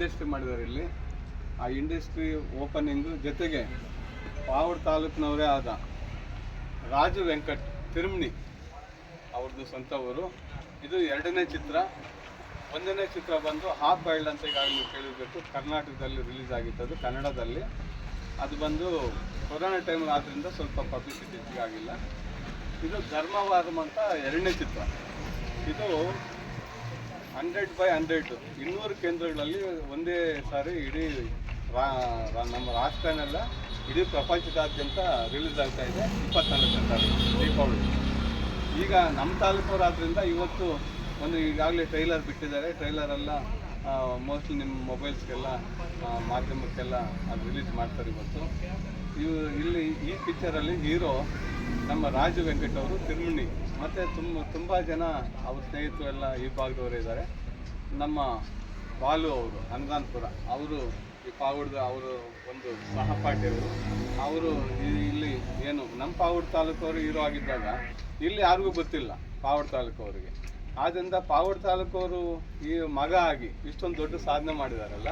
Industry ಮಾಡಿದ್ದಾರೆ ಇಲ್ಲಿ. ಆ ಇಂಡಸ್ಟ್ರಿ ಓಪನಿಂಗ್ ಜೊತೆಗೆ ಪಾವಡ್ ತಾಲೂಕಿನವರೇ ಆದ ರಾಜು ವೆಂಕಟ್ ತಿರುಮಣಿ ಅವ್ರದ್ದು ಸ್ವಂತ ಊರು ಇದು ಎರಡನೇ ಚಿತ್ರ. ಒಂದನೇ ಚಿತ್ರ ಬಂದು ಹಾಫ್ ಬಾಯ್ಲ್ಡ್ ಅಂತ ಈಗಾಗಲೇ ಕೇಳಿರ್ಬೇಕು. ಕರ್ನಾಟಕದಲ್ಲಿ ರಿಲೀಸ್ ಅದು ಕನ್ನಡದಲ್ಲಿ. ಅದು ಬಂದು ಕೊರೋನಾ ಟೈಮ್ ಆದ್ದರಿಂದ ಸ್ವಲ್ಪ ಪಬ್ಲಿಸಿಟಿ ಆಗಿಲ್ಲ. ಇದು ಧರ್ಮವಾದಂ ಅಂತ ಎರಡನೇ ಚಿತ್ರ. ಇದು ಹಂಡ್ರೆಡ್ ಬೈ ಹಂಡ್ರೆಡ್. ಇನ್ನೂರು ಕೇಂದ್ರಗಳಲ್ಲಿ ಒಂದೇ ಸಾರಿ ಇಡೀ ರಾ- ನಮ್ಮ ರಾಷ್ಟ್ರನೆಲ್ಲ, ಇಡೀ ಪ್ರಪಂಚದಾದ್ಯಂತ ರಿಲೀಸ್ ಆಗ್ತಾ ಇದೆ, ಇಪ್ಪತ್ನಾಲ್ಕನೇ ತಾರೀಕು, ದೀಪಾವಳಿ. ಈಗ ನಮ್ಮ ತಾಲೂಕವರಾದ್ರಿಂದ ಇವತ್ತು ಒಂದು ಈಗಾಗಲೇ ಟ್ರೈಲರ್ ಬಿಟ್ಟಿದ್ದಾರೆ. ಟ್ರೈಲರ್ ಎಲ್ಲ ಮೋಸ್ಟ್ಲಿ ನಿಮ್ಮ ಮೊಬೈಲ್ಸ್ಗೆಲ್ಲ ಮಾಧ್ಯಮಕ್ಕೆಲ್ಲ ಅದು ರಿಲೀಸ್ ಮಾಡ್ತಾರೆ ಇವತ್ತು. ಇವು ಇಲ್ಲಿ ಈ ಪಿಕ್ಚರಲ್ಲಿ ಹೀರೋ ನಮ್ಮ ರಾಜು ವೆಂಕಟ್ ಅವರು ತಿರುಮಣಿ ಮತ್ತು ತುಂಬ ತುಂಬ ಜನ ಅವ್ರ ಸ್ನೇಹಿತರು ಎಲ್ಲ ಈ ಭಾಗದವರು ಇದ್ದಾರೆ. ನಮ್ಮ ಬಾಲು ಅವರು ಹನುಮಾನ್ಪುರ ಅವರು ಈ ಪಾವುಡ್ದ ಅವರು ಒಂದು ಸಹಪಾಠಿಯವರು ಅವರು ಇಲ್ಲಿ ಏನು, ನಮ್ಮ ಪಾವುಡ್ ತಾಲೂಕವರು ಹೀರೋ ಆಗಿದ್ದಾಗ ಇಲ್ಲಿ ಯಾರಿಗೂ ಗೊತ್ತಿಲ್ಲ ಪಾವಡ್ ತಾಲೂಕವರಿಗೆ. ಆದ್ದರಿಂದ ಪಾವಡ್ ತಾಲೂಕವರು ಈ ಮಗ ಆಗಿ ಇಷ್ಟೊಂದು ದೊಡ್ಡ ಸಾಧನೆ ಮಾಡಿದಾರಲ್ಲ,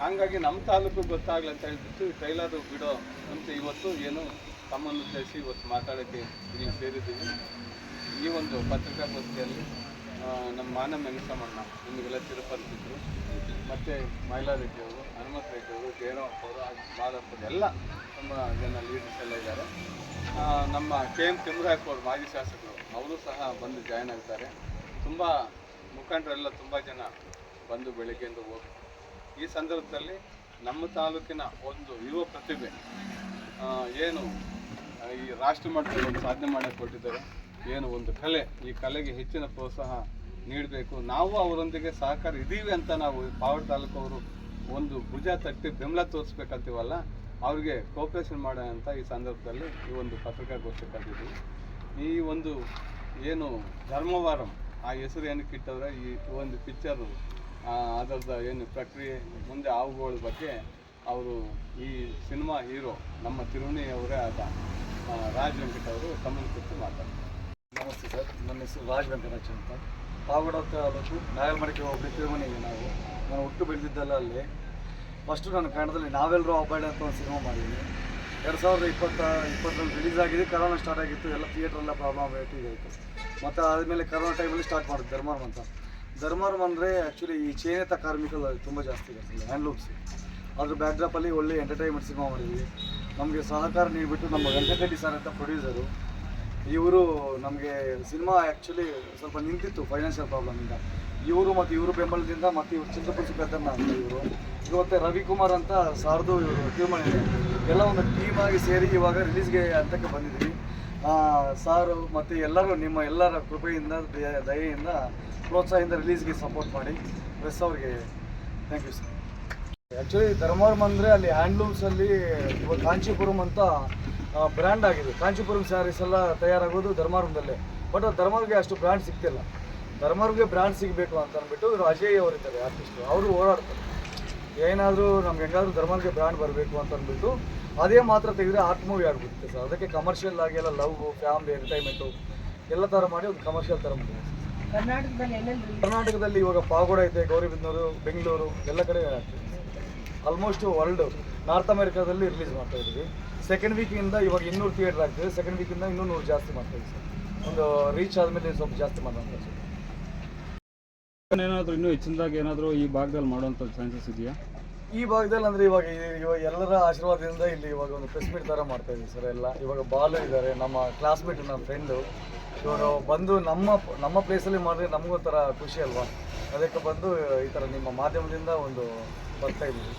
ಹಾಗಾಗಿ ನಮ್ಮ ತಾಲೂಕು ಗೊತ್ತಾಗ್ಲಿ ಅಂತ ಹೇಳ್ಬಿಟ್ಟು ಟ್ರೈಲರು ಬಿಡೋ ಅಂತ ಇವತ್ತು ಏನು ತಮ್ಮನ್ನು ಉದ್ದೇಶಿಸಿ ಇವತ್ತು ಮಾತಾಡೋಕ್ಕೆ ಇಲ್ಲಿ ಸೇರಿದ್ದೀವಿ. ಈ ಒಂದು ಪತ್ರಿಕಾಗೋಷ್ಠಿಯಲ್ಲಿ ನಮ್ಮ ಮಾನ ಮೆನಸಮ್ಮಣ್ಣ ನಿಮಗೆಲ್ಲ ತಿರುಪತಿದ್ರು. ಮತ್ತು ಮಹಿಳಾ ಅವರು, ಹನುಮಂತ ರೆಡ್ಡಿ ಅವರು ಜಯರಾಮಪ್ಪ ಅವರು, ಹಾಗೆ ಮಾದಪ್ಪ ಎಲ್ಲ ತುಂಬ ಜನ ಲೀಡರ್ಸ್ ಎಲ್ಲ ಇದ್ದಾರೆ. ನಮ್ಮ ಕೆ ಎಂ ತಿಮ್ಮರಾಯಪ್ಪ ಅವರು ಮಾಜಿ ಶಾಸಕರು, ಅವರು ಸಹ ಬಂದು ಜಾಯ್ನ್ ಆಗ್ತಾರೆ. ತುಂಬ ಮುಖಂಡರೆಲ್ಲ ತುಂಬ ಜನ ಬಂದು ಬೆಳಿಗ್ಗೆಯಿಂದ ಹೋಗಿ. ಈ ಸಂದರ್ಭದಲ್ಲಿ ನಮ್ಮ ತಾಲೂಕಿನ ಒಂದು ಯುವ ಪ್ರತಿಭೆ ಏನು ಈ ರಾಷ್ಟ್ರ ಮಟ್ಟದಲ್ಲಿ ಒಂದು ಸಾಧನೆ ಮಾಡಕ್ಕೆ ಕೊಟ್ಟಿದ್ದಾರೆ. ಏನು ಒಂದು ಕಲೆ, ಈ ಕಲೆಗೆ ಹೆಚ್ಚಿನ ಪ್ರೋತ್ಸಾಹ ನೀಡಬೇಕು. ನಾವು ಅವರೊಂದಿಗೆ ಸಹಕಾರ ಇದ್ದೀವಿ ಅಂತ ನಾವು ಪಾವಡ ತಾಲೂಕು ಅವರು ಒಂದು ಭುಜ ತಟ್ಟಿ ಬೆಂಬಲ ತೋರಿಸ್ಬೇಕಂತೀವಲ್ಲ, ಅವ್ರಿಗೆ ಕೋಪರೇಷನ್ ಮಾಡೋಣ ಅಂತ ಈ ಸಂದರ್ಭದಲ್ಲಿ ಈ ಒಂದು ಪತ್ರಿಕಾಗೋಷ್ಠಿ ಕರೆದಿದ್ವಿ. ಈ ಒಂದು ಏನು ಧರ್ಮವಾರಂ, ಆ ಹೆಸರು ಏನಕ್ಕೆ ಇಟ್ಟವ್ರೆ, ಈ ಒಂದು ಪಿಕ್ಚರು ಅದರದ ಏನು ಪ್ರಕ್ರಿಯೆ, ಮುಂದೆ ಅವುಗಳ ಬಗ್ಗೆ ಅವರು ಈ ಸಿನಿಮಾ ಹೀರೋ ನಮ್ಮ ತಿರುವಣಿಯವರೇ ಆದ ರಾಜ್ ವೆಂಕಟ್ ಅವರು ತಮ್ಮನ್ನು ಕುರಿತು ಮಾತಾಡ್ತಾರೆ. ನಮಸ್ತೆ ಸರ್, ನನ್ನ ಹೆಸರು ರಾಜ್ ವೆಂಕಟರಾಜ್ ಅಂತ. ಪಾವಗಡ ತಾಲೂಕು ನಾಗಲ್ಮಡಿಕೆ ಹೋಗಿ ತಿರುಮನೆಗೆ ನಾವು. ನಾನು ಹುಟ್ಟು ಬೆಳೆದಿದ್ದಲ್ಲ ಅಲ್ಲಿ. ಫಸ್ಟು ನಾನು ಕನ್ನಡದಲ್ಲಿ ನಾವೆಲ್ಲರೂ ಅಬ್ಬಾಳೆ ಅಂತ ಒಂದು ಸಿನಿಮಾ ಮಾಡಿದ್ದೀನಿ ಎರಡು ಸಾವಿರದ ಇಪ್ಪತ್ತ, ಇಪ್ಪತ್ತರಲ್ಲಿ ರಿಲೀಸ್ ಆಗಿದೆ ಕರೋನಾ ಸ್ಟಾರ್ಟ್ ಆಗಿತ್ತು. ಎಲ್ಲ ಥಿಯೇಟ್ರೆಲ್ಲ ಪ್ರಾಬ್ಲಮ್ ಇದಾಯಿತು ಮತ್ತು ಆದಮೇಲೆ ಕರೋನಾ ಟೈಮಲ್ಲಿ ಸ್ಟಾರ್ಟ್ ಮಾಡಿದ್ದು ಧರ್ಮಾರ್ಮ್ ಅಂತ. ಧರ್ಮಾರ್ಮ್ ಅಂದರೆ ಆ್ಯಕ್ಚುಲಿ ಈ ಚೇನೇತ ಕಾರ್ಮಿಕರು ತುಂಬ ಜಾಸ್ತಿ ಇರ್ತದೆ ಹ್ಯಾಂಡ್ಲೂಮ್ಸ್ ಅದ್ರ ಬ್ಯಾಕ್ಡ್ರಾಪಲ್ಲಿ ಒಳ್ಳೆ ಎಂಟರ್ಟೈನ್ಮೆಂಟ್ ಸಿನಿಮಾ ಮಾಡಿದ್ವಿ. ನಮಗೆ ಸಹಕಾರ ನೀಡಿಬಿಟ್ಟು ನಮ್ಮ ವೆಂಕಟರೆಡ್ಡಿ ಸರ್ ಅಂತ ಪ್ರೊಡ್ಯೂಸರು ಇವರು ನಮಗೆ ಸಿನಿಮಾ ಆ್ಯಕ್ಚುಲಿ ಸ್ವಲ್ಪ ನಿಂತಿತ್ತು ಫೈನಾನ್ಷಿಯಲ್ ಪ್ರಾಬ್ಲಮಿಂದ ಇವರು ಮತ್ತು ಇವರು ಬೆಂಬಲದಿಂದ ಮತ್ತು ಇವರು ಚಿತ್ರಪುರುಷ ಅಂತ ಇವರು. ಇವತ್ತು ರವಿಕುಮಾರ್ ಅಂತ ಸಾರ್ದು ಇವರು ತೀರ್ಮಾನ ಎಲ್ಲ ಒಂದು ಟೀಮ್ ಆಗಿ ಸೇರಿ ಇವಾಗ ರಿಲೀಸ್ಗೆ ಹಂತಕ್ಕೆ ಬಂದಿದ್ವಿ. ಸಾರು ಮತ್ತು ಎಲ್ಲರೂ ನಿಮ್ಮ ಎಲ್ಲರ ಕೃಪೆಯಿಂದ, ದಯ- ದಯೆಯಿಂದ ಪ್ರೋತ್ಸಾಹದಿಂದ ರಿಲೀಸ್ಗೆ ಸಪೋರ್ಟ್ ಮಾಡಿ. ಪ್ಲಸ್ ಅವ್ರಿಗೆ thank you sir actually Dharmavaram ಅಂದರೆ ಅಲ್ಲಿ ಹ್ಯಾಂಡ್ಲೂಮ್ಸಲ್ಲಿ ಇವಾಗ ಕಾಂಚೀಪುರಂ ಅಂತ ಬ್ರ್ಯಾಂಡ್ ಆಗಿದೆ. ಕಾಂಚೀಪುರಂ ಸ್ಯಾರೀಸ್ ಎಲ್ಲ ತಯಾರಾಗೋದು ಧರ್ಮವರಮದಲ್ಲೇ ಬಟ್ ಧರ್ಮಾರ್ಗೆ ಧರ್ಮವರ್ಗೆ ಅಷ್ಟು ಬ್ರ್ಯಾಂಡ್ ಸಿಗ್ತಿಲ್ಲ. ಧರ್ಮವರ್ಗೆ ಬ್ರ್ಯಾಂಡ್ ಸಿಗಬೇಕು ಅಂತ ಅಂದ್ಬಿಟ್ಟು ಇವರು ಅಜಯ್ ಅವರು ಇದ್ದಾರೆ ಆರ್ಟಿಸ್ಟು ಅವರು ಓಡಾಡ್ತಾರೆ. ಏನಾದರೂ ನಮ್ಗೆ ಹೆಂಗಾದ್ರೂ ಧರ್ಮಾರ್ಗೆ ಬ್ರ್ಯಾಂಡ್ ಬರಬೇಕು ಅಂತ ಅಂದ್ಬಿಟ್ಟು ಅದೇ ಮಾತ್ರ ತೆಗೆದ್ರೆ ಆರ್ಟ್ ಮೂವಿ ಆಗಿಬಿಡುತ್ತೆ ಸರ್. ಅದಕ್ಕೆ ಕಮರ್ಷಿಯಲ್ ಆಗಿ ಎಲ್ಲ ಲವ್ ಫ್ಯಾಮಿಲಿ ಎಂಟರ್ಟೈನ್ಮೆಂಟು ಎಲ್ಲ ಥರ ಮಾಡಿ ಒಂದು ಕಮರ್ಷಿಯಲ್ ಥರ ಮಾಡಿ ಕರ್ನಾಟಕದಲ್ಲಿ ಕರ್ನಾಟಕದಲ್ಲಿ ಇವಾಗ ಪಾಗೋಡ ಐತೆ ಗೌರಿಬಿದನೂರು ಬೆಂಗಳೂರು ಎಲ್ಲ ಕಡೆ ಆಗ್ತಿದೆ ಆಲ್ಮೋಸ್ಟ್ ವರ್ಲ್ಡ್ ನಾರ್ತ್ ಅಮೆರಿಕಾದಲ್ಲಿ ರಿಲೀಸ್ ಮಾಡ್ತಾ ಇದ್ದೀವಿ. ಸೆಕೆಂಡ್ ವೀಕಿಂದ ಇವಾಗ ಇನ್ನೂರು ಥಿಯೇಟರ್ ಆಗ್ತಿದೆ. ಸೆಕೆಂಡ್ ವೀಕಿಂದ ಇನ್ನೂ ನೂರು ಜಾಸ್ತಿ ಮಾಡ್ತಾ ಇದ್ದೀವಿ ಸರ್ ಒಂದು ರೀಚ್ ಆದಮೇಲೆ ಸ್ವಲ್ಪ ಜಾಸ್ತಿ ಮಾಡೋಣ ಸರ್. ಏನಾದರೂ ಇನ್ನೂ ಹೆಚ್ಚಿನದಾಗಿ ಏನಾದರೂ ಈ ಭಾಗದಲ್ಲಿ ಮಾಡುವಂಥ ಚಾನ್ಸಸ್ ಇದೆಯಾ? ಈ ಭಾಗದಲ್ಲಿ ಅಂದರೆ ಇವಾಗ ಇವಾಗ ಎಲ್ಲರ ಆಶೀರ್ವಾದದಿಂದ ಇಲ್ಲಿ ಇವಾಗ ಒಂದು ಪ್ರೆಸ್ ಮೀಟ್ ಥರ ಮಾಡ್ತಾ ಇದ್ದೀವಿ ಸರ್ ಎಲ್ಲ. ಇವಾಗ ಬಾಲು ಇದ್ದಾರೆ ನಮ್ಮ ಕ್ಲಾಸ್ಮೇಟ್ ನಮ್ಮ ಫ್ರೆಂಡು ಇವರು ಬಂದು ನಮ್ಮ ನಮ್ಮ ಪ್ಲೇಸಲ್ಲಿ ಮಾಡಿದ್ರೆ ನಮಗೊಂಥರ ಖುಷಿ ಅಲ್ವಾ? ಅದಕ್ಕೆ ಬಂದು ಈ ಥರ ನಿಮ್ಮ ಮಾಧ್ಯಮದಿಂದ ಒಂದು ಬರ್ತಾ ಇದ್ದೀವಿ.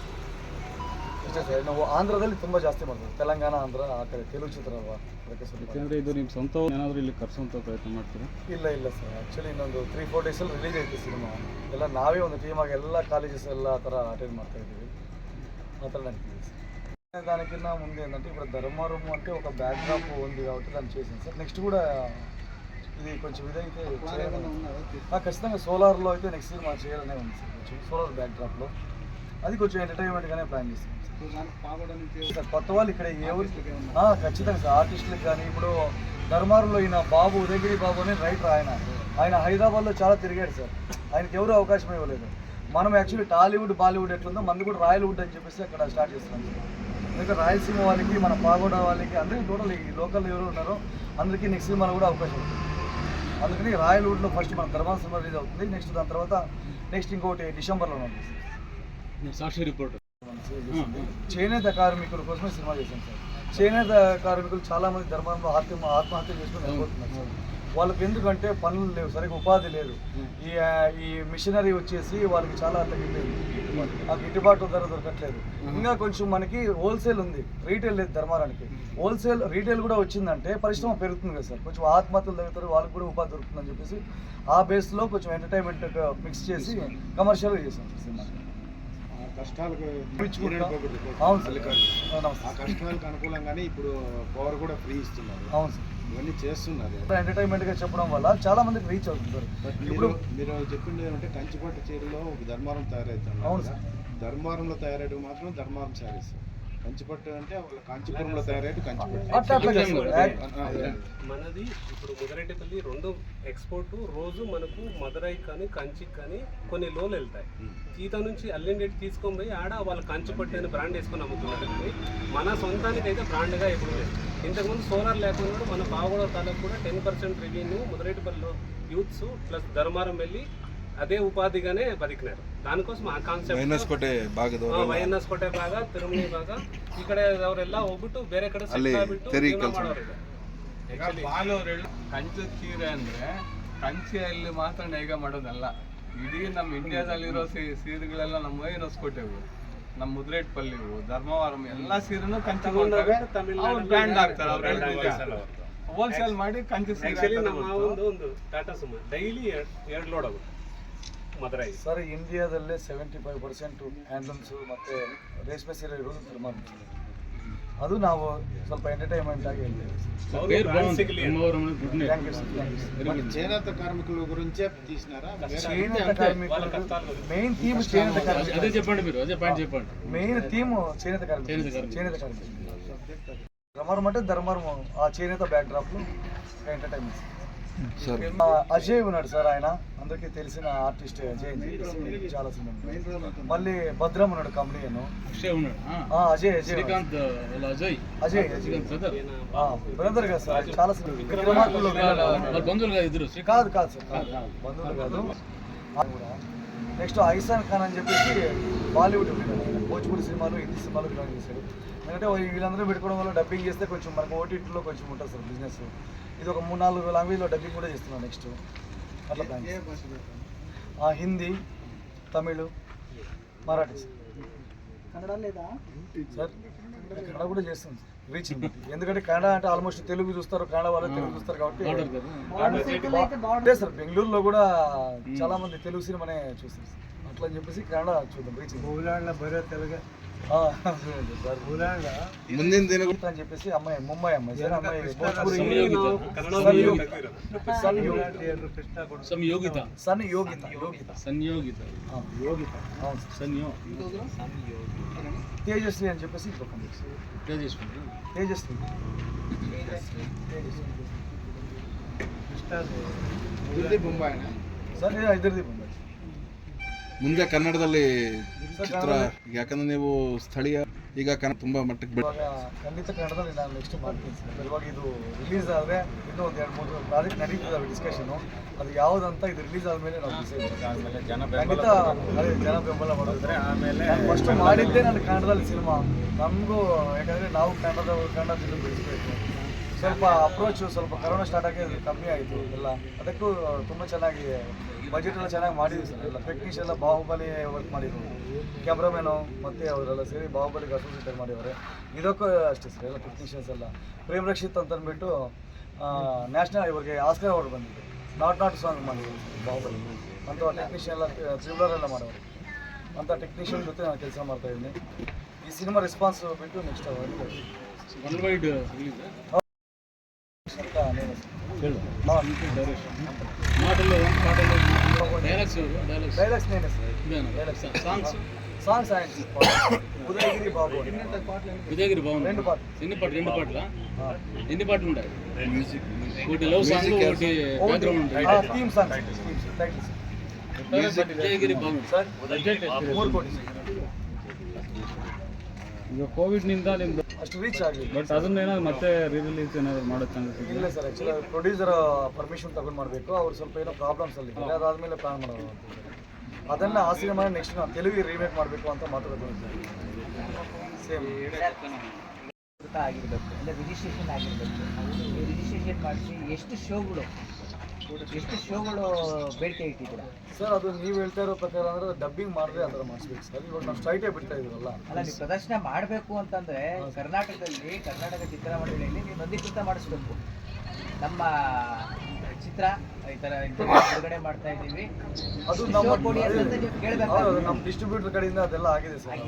ಅಷ್ಟೇ ಸರ್ ನಾವು ಆಂಧ್ರದಲ್ಲಿ ತುಂಬ ಜಾಸ್ತಿ ಮಾಡ್ತೀವಿ ತೆಲಂಗಾಣ ಆಂಧ್ರ ಆ ಕಡೆ ತೆಲುಗು ಚಿತ್ರ ಅಲ್ವಾ ಅದಕ್ಕೆ ಸ್ವಲ್ಪ ಯಾಕೆಂದರೆ ಇದು ನಿಮ್ಮ ಸ್ವಂತ ಏನಾದರೂ ಇಲ್ಲಿ ಕರ್ಸೋಂಥ ಪ್ರಯತ್ನ ಮಾಡ್ತೀರಾ ಇಲ್ಲ ಇಲ್ಲ ಸರ್ ಆ್ಯಕ್ಚುಲಿ ಇನ್ನೊಂದು ತ್ರೀ ಫೋರ್ ಡೇಸಲ್ಲಿ ರಿಲೀಸ್ ಐತೆ ಸಿನಿಮಾ ಎಲ್ಲ ನಾವೇ ಒಂದು ಟೀಮಾಗಿ ಎಲ್ಲ ಕಾಲೇಜಸ್ ಎಲ್ಲ ಆ ಥರ ಅಟೆಂಡ್ ಮಾಡ್ತಾ ಇದ್ದೀವಿ ಆ ಥರ ನಡೀತಿದೆ ಸರ್ దానికన్నా ముందు ఏంటంటే ఇప్పుడు ధర్మవరం అంటే ఒక బ్యాక్ డ్రాప్ ఉంది కాబట్టి దాన్ని చేసింది సార్ నెక్స్ట్ కూడా ఇది కొంచెం ఇదైతే చేయాలని- ఆ, ఖచ్చితంగా సోలార్లో అయితే నెక్స్ట్ మనం చేయాలనే ఉంది సార్ కొంచెం సోలార్ బ్యాక్ డ్రాప్లో అది కొంచెం ఎంటర్టైన్మెంట్గానే ప్లాన్ చేస్తాం. సార్ కొత్త వాళ్ళు ఇక్కడ ఆ, ఖచ్చితంగా సార్. ఆర్టిస్టులకు కానీ ఇప్పుడు ధర్మారంలో ఈయన బాబు ఉదయగిరి బాబు అని రైటర్ ఆయన. ఆయన హైదరాబాద్లో చాలా తిరిగాడు సార్. ఆయనకి ఎవరు అవకాశం ఇవ్వలేదు. మనం యాక్చువల్లీ టాలీవుడ్ బాలీవుడ్ ఎట్లుందో మనది కూడా రాయల్వుడ్ అని చెప్పేసి అక్కడ స్టార్ట్ చేస్తున్నాం సార్. ఎందుకంటే రాయలసీమ వాళ్ళకి మన పాగోడ వాళ్ళకి అందరికీ టోటల్ ఈ లోకల్ ఎవరు ఉన్నారో అందరికీ నెక్స్ట్ సినిమాలో కూడా అవకాశం ఉంటుంది అందుకని రాయల్వుడ్లో ఫస్ట్ మన ధర్మాన సినిమా రిలీజ్ అవుతుంది. నెక్స్ట్ దాని తర్వాత నెక్స్ట్ ఇంకోటి డిసెంబర్లో ఉంది సాక్షి రిపోర్ట్ చేనేత కార్మికుల కోసమే సినిమా చేశాం సార్. చేనేత కార్మికులు చాలా మంది ధర్మంలో ఆత్మ ఆత్మహత్య చేసుకుని వెళ్ళిపోతున్నారు సార్. వాళ్ళకి ఎందుకంటే పనులు లేవు సరిగ్గా ఉపాధి లేదు. ఈ ఈ మిషనరీ వచ్చేసి వాళ్ళకి చాలా తగ్గిపోయింది ఆ గిట్టుబాటు ధర దొరకట్లేదు. ఇంకా కొంచెం మనకి హోల్సేల్ ఉంది. రీటైల్ లేదు ధర్మారానికి. హోల్సేల్ రీటైల్ కూడా వచ్చిందంటే పరిశ్రమ పెరుగుతుంది కదా సార్. కొంచెం ఆత్మహత్యలు తగ్గుతారు వాళ్ళకి కూడా ఉపాధి దొరుకుతుందని చెప్పేసి ఆ బేస్లో కొంచెం ఎంటర్టైన్మెంట్ మిక్స్ చేసి కమర్షియల్గా చేసాం సినిమా. కష్టాలకు సార్. ఆ సార్. కష్టాలకు అనుకూలంగానే ఇప్పుడు పవర్ కూడా ఫ్రీ ఇస్తున్నారు. అవును సార్. ఇవన్నీ చేస్తున్నారు. ఎంటర్టైన్మెంట్గా చెప్పడం వల్ల చాలా మందికి రీచ్ అవుతుంది సార్. మీరు ఇప్పుడు మీరు చెప్పింది ఏమంటే కంచిపట్టు చీరలో ఒక ధర్మారం తయారవుతున్నారు అవును కదా. ధర్మారంలో తయారయ్యే మాత్రం ధర్మారం శారీస్. కంచిపట్టు అంటే వాళ్ళ కాంచీపురంలో తయారయ్యేది కంచిపట్టు. మనది ఇప్పుడు ముదిరెడ్డిపల్లి రెండు ఎక్స్పోర్ట్ రోజు మనకు మదురై కానీ కంచికి కానీ కొన్ని లోలు వెళ్తాయి. ఈత నుంచి అల్లిండేటి తీసుకొని పోయి ఆడ వాళ్ళు కంచి పట్టు అని బ్రాండ్ వేసుకొని అమ్ముతున్నారు మన సొంతానికి అయితే బ్రాండ్గా ఇప్పుడు లేదు. ఇంతకుముందు సోలార్ లేకుండా కూడా మన బావగూడ తాలూకు కూడా టెన్ పర్సెంట్ రెవెన్యూ ముదిరెడ్డిపల్లిలో యూత్స్ ప్లస్ ధర్మారం వెళ్ళి అదే ఉపాధిగానే బతికినారు దానికోసం ఆ కాన్సెప్ట్ ವೈಎನ್ಎಸ್ ಕೋಟೆ ಭಾಗ ತಿರುಮಲಿ ಭಾಗ ಈ ಕಡೆ ಅವರೆಲ್ಲ ಹೋಗ್ಬಿಟ್ಟು ಬೇರೆ ಕಡೆ ಸೆಟ್ಲ್ ಆಗ್ಬಿಟ್ಟು ಜೀವನ ಮಾಡೋರು ಈಗ. ಈಗ ಬಾಲೋರು ಕಂಚು ಸೀರೆ ಅಂದ್ರೆ ಕಂಚಿಯಲ್ಲಿ ಮಾತ್ರ ನೇಯ್ಗೆ ಮಾಡೋದಲ್ಲ ಇಡೀ ನಮ್ಮ ಇಂಡಿಯಾದಲ್ಲಿರೋ ಸೀ ಸೀರೆಗಳೆಲ್ಲ ನಮ್ಮ ವೈರಸ್ ಕೊಟ್ಟೆವು ನಮ್ಮ ಮುದ್ರೇಟ್ ಪಲ್ಲಿವು ಧರ್ಮವರಂ ಎಲ್ಲ ಸೀರೆನೂ ಕಂಚಿ ತಮಿಳ್ನಾಡು ಬ್ರ್ಯಾಂಡ್ ಆಗ್ತಾರೆ ಹೋಲ್ಸೇಲ್ ಮಾಡಿ ಕಂಚಿ ಆಕ್ಚುಲಿ ಸೀರೆ ನಮ್ಮ ಒಂದು ಒಂದು ಟಾಟಾ ಸುಮ ಡೈಲಿ ಎರಡು ಲೋಡ್ ಆಗುತ್ತೆ ಮದುರೈ ಸರ್ ಇಂಡಿಯಾದಲ್ಲೇ ಸೆವೆಂಟಿ ಫೈವ್ ಪರ್ಸೆಂಟ್ ಹ್ಯಾಂಡ್ಲೂಮ್ಸ್ ಮತ್ತೆ ರೇಷ್ಮೆ ಸೀರೆ ಇರೋದು ಧರ್ಮ ಅದು ನಾವು ಸ್ವಲ್ಪ ಎಂಟರ್ಟೈನ್ಮೆಂಟ್ ಆಗಿ ಹೇಳ್ತೇವೆ ಅವ್ರು పేరు brand బాగుంది ಸಿಗ್ಲಿ ಅಂತ. అమ్మవారం good name thank you sir thank you sir మరి చేనేత కార్మికుల గురించే తీసినారా వేరే చేనేత వాళ్ళ కార్మికులకు కష్టాలు మెయిన్ థీమ్ చేనేత అదే కార్మికులు చెప్పండి మీరు అదే పాయింట్ చెప్పండి మెయిన్ థీమ్ చేనేత చేనేత కార్మికులు కార్మికులు. చేనేత కార్మికులు ధర్మవరం అంటే ధర్మవరం ఆ చేనేత బ్యాక్ డ్రాప్ లో ఎంటర్టైన్మెంట్ ఆ, అజయ్ ఉన్నాడు సార్ ఆయన. అందరికీ తెలిసిన ఆర్టిస్ట్ అజయ్ చాలా సినిమా మళ్ళీ భద్రం ఉన్నాడు కమలియన్ అజయ్ అజయ్ అజయ్. అజయ్ బ్రదర్ కదా సార్. చాలా సినిమా కాదు కాదు సార్. బంధువులు కాదు. నెక్స్ట్ ఐసాన్ ఖాన్ అని చెప్పేసి బాలీవుడ్. భోజ్పూరి సినిమాలు హిందీ సినిమాలు విలన్ చేశాడు. ఎందుకంటే వీళ్ళందరూ పెట్టుకోవడం వల్ల డబ్బింగ్ చేస్తే కొంచెం మనకు ఓటీటీలో కొంచెం ఉంటుంది సార్ బిజినెస్ ఇది ఒక మూడు నాలుగు లాంగ్వేజ్లో డబ్బింగ్ కూడా చేస్తున్నాం నెక్స్ట్ అట్లా ప్లాన్ హిందీ తమిళ్ మరాఠీ. సార్ కన్నడ కూడా చేస్తాం సార్ రీచ్ ఎందుకంటే కన్నడ అంటే ఆల్మోస్ట్ తెలుగు చూస్తారు కన్నడ వాళ్ళు తెలుగు చూస్తారు కాబట్టి సార్ బెంగళూరులో కూడా చాలా మంది తెలుగు సినిమానే చూస్తారు అట్లా అని చెప్పేసి కన్నడ చూద్దాం రీచ్ ఆ, ముందే తినకూడదు. చెప్పేసి అమ్మాయి ముంబై అమ్మాయి. సార్ అమ్మాయి యోగిత. సన్ యోగిత. సన్ యోగిత. యోగిత. తేజస్వి అని చెప్పేసి తేజస్వి తేజస్వి తేజస్వి ముంబై సార్ ఇద్దరిది ముంబై. ಮುಂದೆ ಕನ್ನಡದಲ್ಲಿ ಚಿತ್ರ ಯಾಕಂದ್ರೆ ನೀವು ಸ್ಥಳೀಯ ಈಗ ಕನ್ನಡ ತುಂಬಾ ಮಟ್ಟಕ್ಕೆ ಇವಾಗ ಖಂಡಿತ ಕನ್ನಡದಲ್ಲಿ ನಾನು ನೆಕ್ಸ್ಟ್ ಮಾಡ್ತೀನಿ ಸರ್ ಇವಾಗ ಇದು ರಿಲೀಸ್ ಆದರೆ ಇನ್ನೂ ಒಂದು ಎರಡು ಮೂರು ಪ್ರಾಜೆಕ್ಟ್ ನಡೀತಿದ್ದಾವೆ ಡಿಸ್ಕಷನು ಅದು ಯಾವ್ದಂತ ಇದು ರಿಲೀಸ್ ಆದಮೇಲೆ ನಾವು ಖಂಡಿತ ಅದೇ ಜನ ಬೆಂಬಲ ಮಾಡಿದ್ರೆ ಆಮೇಲೆ ಫಸ್ಟ್ ಮಾಡಿದ್ದೆ ನಾನು ಕನ್ನಡದಲ್ಲಿ ಸಿನಿಮಾ ನಮಗೂ ಯಾಕಂದರೆ ನಾವು ಕನ್ನಡದ ಕನ್ನಡ ಸಿನಿಮಾ ಬೆಳೆಸಬೇಕು ಸ್ವಲ್ಪ ಅಪ್ರೋಚು ಸ್ವಲ್ಪ ಕರೋನಾ ಸ್ಟಾರ್ಟ್ ಆಗಿ ಕಮ್ಮಿ ಆಯಿತು ಎಲ್ಲ. ಅದಕ್ಕೂ ತುಂಬ ಚೆನ್ನಾಗಿ ಬಜೆಟ್ ಎಲ್ಲ ಚೆನ್ನಾಗಿ ಮಾಡಿದ್ವಿ ಸರ್. ಎಲ್ಲ ಟೆಕ್ನಿಷಿಯನ್ ಎಲ್ಲ ಬಾಹುಬಲಿ ವರ್ಕ್ ಮಾಡಿದ್ರು. ಕ್ಯಾಮ್ರಾಮ್ಯಾನು ಮತ್ತೆ ಅವರೆಲ್ಲ ಸೇರಿ ಬಾಹುಬಲಿಗೆ ಅಸೋಸಿಯೇಟ್ ಮಾಡಿದ್ದಾರೆ. ಇದಕ್ಕೂ ಅಷ್ಟೇ ಸರ್ ಎಲ್ಲ ಟೆಕ್ನಿಷಿಯನ್ಸ್ ಎಲ್ಲ. ಪ್ರೇಮ್ ರಕ್ಷಿತ್ ಅಂತ ಅಂದ್ಬಿಟ್ಟು ನ್ಯಾಷನಲ್ ಇವರಿಗೆ ಆಸ್ಕರ್ ಅವಾರ್ಡ್ ಬಂದಿದೆ. ನಾಟ್ ನಾಟ್ ಸಾಂಗ್ ಮಾಡಿದ್ರು ಬಾಹುಬಲಿ. ಅಂತ ಟೆಕ್ನಿಷಿಯನ್ ಎಲ್ಲ ಥ್ರಿಲ್ಲರ್ ಎಲ್ಲ ಮಾಡೋರು ಅಂತ ಟೆಕ್ನಿಷಿಯನ್ ಜೊತೆ ನಾನು ಕೆಲಸ ಮಾಡ್ತಾ ಇದ್ದೀನಿ. ಈ ಸಿನಿಮಾ ರೆಸ್ಪಾನ್ಸ್ ಬಿಟ್ಟು ನೆಕ್ಸ್ಟ್ ಅವರ್ ಹೇಳು. ಹಾಂ డైరెక్షన్ మాటల్లో పాటలు డైలాగ్స్ డైలాగ్స్ ಡೈಲಾಗ್ಸ್ ನೇನೆ ಸರ್ ఇదేనా సాంగ్స్ సాంగ్స్ ఆయన ఉదయగిరి బాబు అని. ఉదయగిరి బాగుంది రెండు పాటలు ఎన్ని పాటలు రెండు పాటలా ఆ. ఎన్ని పాటలు ఉంటాయి ఒకటి లవ్ సాంగ్ ఒకటి బ్యాక్గ్రౌండ్ ఉంటాయి థీమ్ సాంగ్ టైటిల్స్ ఉదయగిరి బాగుంది ಸರ್ ಮೂರು ಕೋಟಿ ಈಗ ಕೋವಿಡ್ನಿಂದ ನಿಮ್ದು ಅಷ್ಟು ರೀಚ್ ಆಗಲಿ ಬಟ್ ಅದನ್ನ ಏನಾದ್ರು ಮತ್ತೆ ರಿಲೀಸ್ ಏನಾದ್ರು ಮಾಡೋ ಚಾನ್ಸ್ ಇದೆ ಇಲ್ಲ ಸರ್ ಆ್ಯಕ್ಚುಲಿ ಪ್ರೊಡ್ಯೂಸರ್ ಪರ್ಮಿಷನ್ ತಗೊಂಡು ಮಾಡಬೇಕು. ಅವ್ರು ಸ್ವಲ್ಪ ಏನೋ ಪ್ರಾಬ್ಲಮ್ಸ್ ಅಲ್ಲಿ ಇದ್ದಾರೆ. ಅದಾದಮೇಲೆ ಪ್ಲಾನ್ ಮಾಡೋದು ಅಂತ. ಅದನ್ನ ಆ ಸಿನಿಮಾ ನೆಕ್ಸ್ಟ್ ನಾವು ತೆಲುಗಿಗೆ ರೀಮೇಕ್ ಮಾಡಬೇಕು ಅಂತ ಮಾತಾಡೋದು ಸೇಮ್ ಆಗಿರ್ಬೇಕು. ಅಂದರೆ ರಿಜಿಸ್ಟ್ರೇಷನ್ ಆಗಿರ್ಬೇಕು. ರಿಜಿಸ್ಟ್ರೇಷನ್ ಮಾಡಿಸಿ ಎಷ್ಟು ಶೋಗಳು ಎಷ್ಟು ಶೋಗಳು ಬೇಡಿಕೆ ಇಟ್ಟಿದ್ದೀರಾ? ಸರ್ ಅದು ನೀವು ಹೇಳ್ತಾ ಇರೋ ಪ್ರಕಾರ ಅಂದ್ರೆ ಡಬ್ಬಿಂಗ್ ಮಾಡಿದ್ರೆ ಅದರ ಮಾಡಿಸ್ಬೇಕು ಸರ್. ಇವಾಗ ನಾವು ಸ್ಟ್ರೈಟೇ ಬಿಡ್ತಾ ಇದ್ರಲ್ಲ ಅಲ್ಲ ನೀವು ಪ್ರದರ್ಶನ ಮಾಡಬೇಕು ಅಂತಂದ್ರೆ ಕರ್ನಾಟಕದಲ್ಲಿ ಕರ್ನಾಟಕ ಚಿತ್ರಮಂಡಳಿಯಲ್ಲಿ ನೀವು ನೋಂದೀಕೃತ ಮಾಡಿಸ್ಬೇಕು. ನಮ್ಮ ಚಿತ್ರ ಈ ತರ ಬಿಡುಗಡೆ ಮಾಡ್ತಾ ಇದ್ದೀವಿ. ಅದು ನಮ್ಮ ಕೊಡಿ ಅಂತ ನೀವು ಹೌದು, ಕೇಳಬೇಕು ನಮ್ಮ ಡಿಸ್ಟ್ರಿಬ್ಯೂಟರ್ ಕಡೆಯಿಂದ ಅದೆಲ್ಲ ಆಗಿದೆ ಸರ್.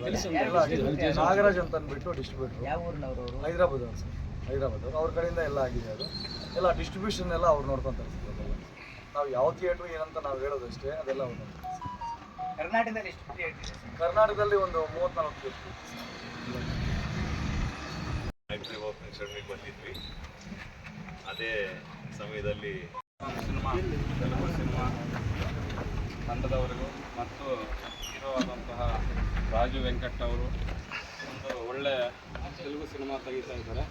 ಎಲ್ಲ ಆಗಿದೆ. ನಾಗರಾಜ್ ಅಂತ ಅಂದ್ಬಿಟ್ಟು ಡಿಸ್ಟ್ರಿಬ್ಯೂಟರ್ ಯಾವ ಊರಿನವರು ಅವರು? ಹೈದರಾಬಾದ್ ಅವ್ರು ಸರ್. ಹೈದರಾಬಾದ್ ಅವ್ರು. ಕಡೆಯಿಂದ ಎಲ್ಲ ಆಗಿದೆ ಅದು. ಎಲ್ಲ ಡಿಸ್ಟ್ರಿಬ್ಯೂಷನ್ ಎಲ್ಲ ಅವ್ರು ನೋಡ್ಕೊಂತಾರೆ ನಾವು ಯಾವ ಥಿಯೇಟ್ರ್ ಏನಂತ ನಾವು ಹೇಳೋದಷ್ಟೇ ಅದೆಲ್ಲ ಒಂದು ಕರ್ನಾಟಕದಲ್ಲಿ ಎಷ್ಟು ಇದೆ ಕರ್ನಾಟಕದಲ್ಲಿ ಒಂದು ಮೂವತ್ತ್ನಾಲ್ಕು ನಾಲ್ಕು ಗಾಯತ್ರಿ ಓಪನ್ ಸೆರೆಮನಿಗೆ ಬಂದಿದ್ವಿ. ಅದೇ ಸಮಯದಲ್ಲಿ ಸಿನಿಮಾ ತೆಲುಗು ಸಿನಿಮಾ ತಂಡದವರಿಗೂ ಮತ್ತು ಹೀರೋ ಆದಂತಹ ರಾಜು ವೆಂಕಟ್ ಅವರು ಒಂದು ಒಳ್ಳೆ ತೆಲುಗು ಸಿನಿಮಾ ತೆಗಿತಾ ಇದ್ದಾರೆ.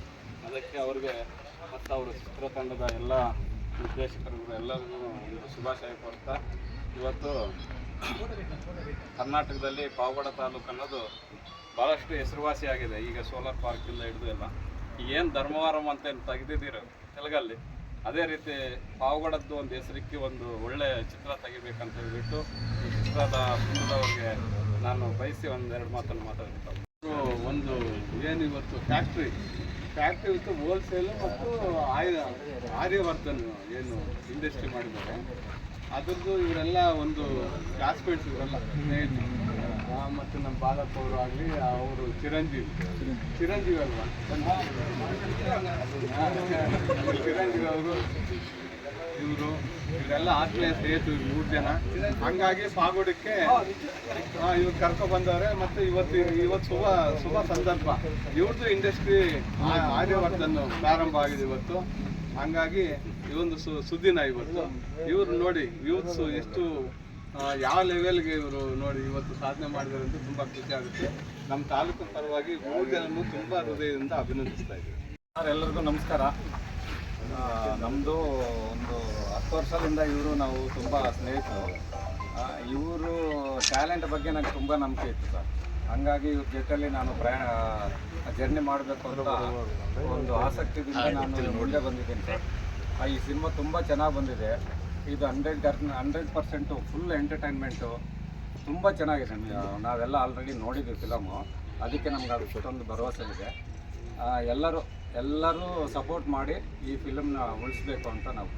ಅದಕ್ಕೆ ಅವ್ರಿಗೆ ಮತ್ತು ಅವರು ಚಿತ್ರತಂಡದ ಎಲ್ಲ ನಿರ್ದೇಶಕರಿಗೂ ಎಲ್ಲರಿಗೂ ಒಂದು ಶುಭಾಶಯ ಕೋರ್ತಾ ಇವತ್ತು ಕರ್ನಾಟಕದಲ್ಲಿ ಪಾವಗಡ ತಾಲೂಕು ಅನ್ನೋದು ಭಾಳಷ್ಟು ಹೆಸರುವಾಸಿಯಾಗಿದೆ. ಈಗ ಸೋಲಾರ್ ಪಾರ್ಕಿಂದ ಹಿಡಿದು ಎಲ್ಲ. ಏನು ಧರ್ಮವಾರಂ ಅಂತ ಏನು ತೆಗೆದಿದ್ದೀರೋ ತೆಲುಗಲ್ಲಿ, ಅದೇ ರೀತಿ ಪಾವಗಡದ್ದು ಒಂದು ಹೆಸರಿಕ್ಕೆ ಒಂದು ಒಳ್ಳೆ ಚಿತ್ರ ತೆಗಿಬೇಕಂತ ಹೇಳ್ಬಿಟ್ಟು ಈ ಚಿತ್ರದ ತಂಡದವ್ರಿಗೆ ನಾನು ಬಯಸಿ ಒಂದೆರಡು ಮಾತನ್ನು ಮಾತಾಡ್ತೀನಿ ಒಂದು ಏನು ಇವತ್ತು ಫ್ಯಾಕ್ಟ್ರಿ ಫ್ಯಾಕ್ಟ್ರಿ ವಿತ್ ಹೋಲ್ಸೇಲು ಮತ್ತು ಆಯ ಆರ್ಯವರ್ಧನ್ ಏನು ಇಂಡಸ್ಟ್ರಿ ಮಾಡಿದ್ದಾರೆ. ಅದರದ್ದು ಇವರೆಲ್ಲ ಒಂದು ಕ್ಲಾಸ್ಮೇಟ್ಸ್ ಇವರೆಲ್ಲ ಮತ್ತು ನಮ್ಮ ಬಾಲಪ್ಪ ಅವರು ಆಗಲಿ ಅವರು ಚಿರಂಜೀವಿ. ಚಿರಂಜೀವಿ ಅಲ್ವಾ? ಚಿರಂಜೀವಿ ಅವರು ಇವರು, ಇವರೆಲ್ಲ ಆತ್ಮೀಯ ಸ್ನೇಹಿತರು ಮೂರು ಜನ. ಹಂಗಾಗಿ ಪಾಗೋಡಕ್ಕೆ ಇವ್ರು ಕರ್ಕೊ ಬಂದವ್ರೆ ಮತ್ತೆ ಇವತ್ತು ಇವತ್ತು ಶುಭ ಶುಭ ಸಂದರ್ಭ. ಇವ್ರದ್ದು ಇಂಡಸ್ಟ್ರಿ ಆರ್ಯವರ್ಧನ್ ಪ್ರಾರಂಭ ಆಗಿದೆ ಇವತ್ತು. ಹಂಗಾಗಿ ಇವೊಂದು ಸು, ಸುದ್ದಿನ ಇವತ್ತು. ಇವ್ರು ನೋಡಿ ಯೂತ್ಸು ಎಷ್ಟು ಯಾವ ಲೆವೆಲ್ಗೆ ಇವರು ನೋಡಿ ಇವತ್ತು ಸಾಧನೆ ಮಾಡಿದ್ದಾರೆ ಅಂತ ತುಂಬ ಖುಷಿ ಆಗುತ್ತೆ. ನಮ್ಮ ತಾಲೂಕಿನ ಪರವಾಗಿ ಮೂರು ಜನನು ತುಂಬ ಹೃದಯದಿಂದ ಅಭಿನಂದಿಸ್ತಾ ಇದ್ದೀವಿ ಎಲ್ಲರಿಗೂ ನಮಸ್ಕಾರ. ನಮ್ಮದು ಒಂದು ಹತ್ತು ವರ್ಷದಿಂದ ಇವರು ನಾವು ತುಂಬ ಸ್ನೇಹಿತರು. ಇವರು ಟ್ಯಾಲೆಂಟ್ ಬಗ್ಗೆ ನನಗೆ ತುಂಬ ನಂಬಿಕೆ ಇತ್ತು ಸರ್. ಹಂಗಾಗಿ ಇವ್ರ ಜೊತೆಯಲ್ಲಿ ನಾನು ಪ್ರಯಾಣ ಜರ್ನಿ ಮಾಡಬೇಕು ಅಂತ ಒಂದು ಆಸಕ್ತಿದಿಂದ ನಾನು ಮುಂದೆ ಬಂದಿದ್ದೀನಿ ಸರ್. ಆ, ಈ ಸಿನಿಮಾ ತುಂಬ ಚೆನ್ನಾಗಿ ಬಂದಿದೆ. ಇದು hundred hundred percent full entertainment. ತುಂಬ ಚೆನ್ನಾಗಿದೆ ನಾವೆಲ್ಲ ಆಲ್ರೆಡಿ ನೋಡಿದ್ದೀವಿ ಫಿಲಮು. ಅದಕ್ಕೆ ನಮ್ಗೆ ಅಷ್ಟೊಂದು ಭರವಸೆ ಇದೆ. ಎಲ್ಲರೂ ಎಲ್ಲರೂ ಸಪೋರ್ಟ್ ಮಾಡಿ ಈ ಫಿಲಮ್ನ ಉಳಿಸ್ಬೇಕು ಅಂತ ನಾವು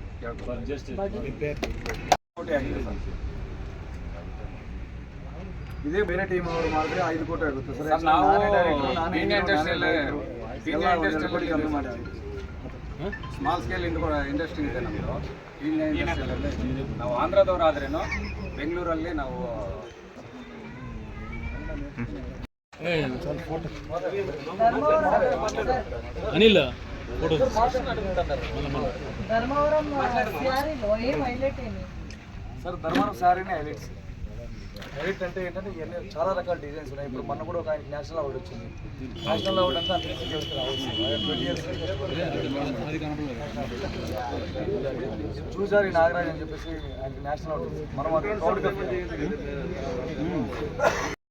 ಆಗಿದೆ ಇದೇ ಬೇರೆ ಟೀಮ್ ಅವರು ಮಾಡಿದ್ರೆ ಐದು ಕೋಟಿ ಆಗುತ್ತೆ. ಸರ್ ನಾವು ಸ್ಮಾಲ್ ಸ್ಕೇಲ್ ಇಂಡಸ್ಟ್ರಿ ಇದೆ ನಮ್ಮದು ಇಂಡಸ್ಟ್ರಿಯಲ್ಲಿ ನಾವು ಆಂಧ್ರದವರಾದ್ರೇನು ಬೆಂಗಳೂರಲ್ಲಿ ನಾವು అనిల్ హైలైట్ సార్ ధర్మవరం శారీనే హైలైట్స్ హైలైట్ అంటే ఏంటంటే ఇవన్నీ చాలా రకాల డిజైన్స్ ఉన్నాయి. ఇప్పుడు మొన్న కూడా ఒక ఆయన నేషనల్ అవార్డు వచ్చింది. నేషనల్ అవార్డ్ అంతా చూసారు ఈ నాగరాజ్ అని చెప్పేసి ఆయనకి నేషనల్ అవార్డు మనం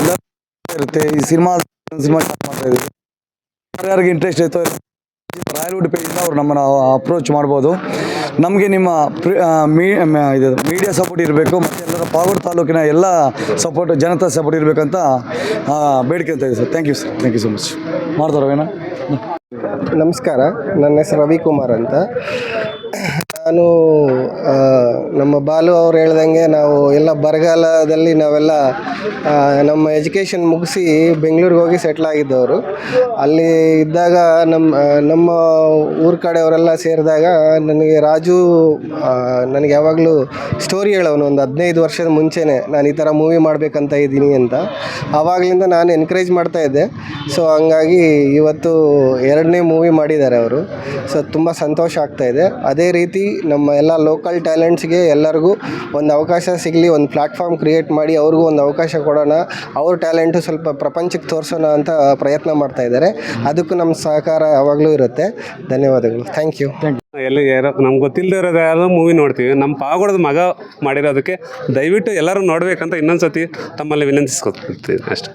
ಎಲ್ಲ ಇರುತ್ತೆ. ಈ ಸಿನಿಮಾ ಸಿನಿಮಾ ಮಾಡ್ತಾ ಇದ್ದೀವಿ. ಯಾರ್ಯಾರಿಗೆ ಇಂಟ್ರೆಸ್ಟ್ ಐತೋ ರಾಯಲ್ವುಡ್ ಪೇಜಿಂದ ಅವ್ರು ನಮ್ಮನ್ನು ಅಪ್ರೋಚ್ ಮಾಡ್ಬೋದು. ನಮಗೆ ನಿಮ್ಮ ಇದು ಮೀಡಿಯಾ ಸಪೋರ್ಟ್ ಇರಬೇಕು ಮತ್ತು ಎಲ್ಲರ ಪಾವರ್ ತಾಲೂಕಿನ ಎಲ್ಲ ಸಪೋರ್ಟ್ ಜನತಾ ಸಪೋರ್ಟ್ ಇರಬೇಕಂತ ಬೇಡಿಕೆ ಅಂತ ಇದೆ sir. Thank you sir thank you so much ಮಾಡ್ತಾರವೇನ ನಮಸ್ಕಾರ. ನನ್ನ ಹೆಸರು ರವಿಕುಮಾರ್ ಅಂತ. ನಾನು ನಮ್ಮ ಬಾಲು ಅವ್ರು ಹೇಳ್ದಂಗೆ ನಾವು ಎಲ್ಲ ಬರಗಾಲದಲ್ಲಿ ನಾವೆಲ್ಲ ನಮ್ಮ ಎಜುಕೇಷನ್ ಮುಗಿಸಿ ಬೆಂಗಳೂರಿಗೆ ಹೋಗಿ ಸೆಟ್ಲ್ ಆಗಿದ್ದವರು. ಅಲ್ಲಿ ಇದ್ದಾಗ ನಮ್ಮ ನಮ್ಮ ಊರ ಕಡೆಯವರೆಲ್ಲ ಸೇರಿದಾಗ ನನಗೆ ರಾಜು ನನಗೆ ಯಾವಾಗಲೂ ಸ್ಟೋರಿ ಹೇಳೋನು ಒಂದು ಹದಿನೈದು ವರ್ಷದ ಮುಂಚೆನೇ ನಾನು ಈ ಥರ ಮೂವಿ ಮಾಡಬೇಕಂತ ಇದ್ದೀನಿ ಅಂತ. ಆವಾಗಲಿಂದ ನಾನು ಎನ್ಕರೇಜ್ ಮಾಡ್ತಾ ಇದ್ದೆ. ಸೊ ಹಂಗಾಗಿ ಇವತ್ತು ಎರಡನೇ ಮೂವಿ ಮಾಡಿದ್ದಾರೆ ಅವರು. ಸೊ ತುಂಬ ಸಂತೋಷ ಆಗ್ತಾ ಇದೆ. ಅದೇ ರೀತಿ ನಮ್ಮ ಎಲ್ಲ ಲೋಕಲ್ ಟ್ಯಾಲೆಂಟ್ಸ್ಗೆ ಎಲ್ಲರಿಗೂ ಒಂದು ಅವಕಾಶ ಸಿಗಲಿ, ಒಂದು ಪ್ಲ್ಯಾಟ್ಫಾರ್ಮ್ ಕ್ರಿಯೇಟ್ ಮಾಡಿ ಅವ್ರಿಗೂ ಒಂದು ಅವಕಾಶ ಕೊಡೋಣ. ಅವ್ರ ಟ್ಯಾಲೆಂಟು ಸ್ವಲ್ಪ ಪ್ರಪಂಚಕ್ಕೆ ತೋರಿಸೋಣ ಅಂತ ಪ್ರಯತ್ನ ಮಾಡ್ತಾ ಇದ್ದಾರೆ. ಅದಕ್ಕೂ ನಮ್ಮ ಸಹಕಾರ ಯಾವಾಗಲೂ ಇರುತ್ತೆ. ಧನ್ಯವಾದಗಳು. ಥ್ಯಾಂಕ್ ಯು ಎಲ್ಲ ಯಾರೋ ನಮ್ಗೆ ಗೊತ್ತಿಲ್ಲದೆ ಇರೋದು ಯಾರೋ ಮೂವಿ ನೋಡ್ತೀವಿ. ನಮ್ಮ ಪಾಗೋಡದ ಮಗ ಮಾಡಿರೋದಕ್ಕೆ ದಯವಿಟ್ಟು ಎಲ್ಲರೂ ನೋಡಬೇಕಂತ ಇನ್ನೊಂದು ಸತಿ ತಮ್ಮಲ್ಲಿ ವಿನಂತಿಸ್ಕೊತೀನಿ ಅಷ್ಟೇ.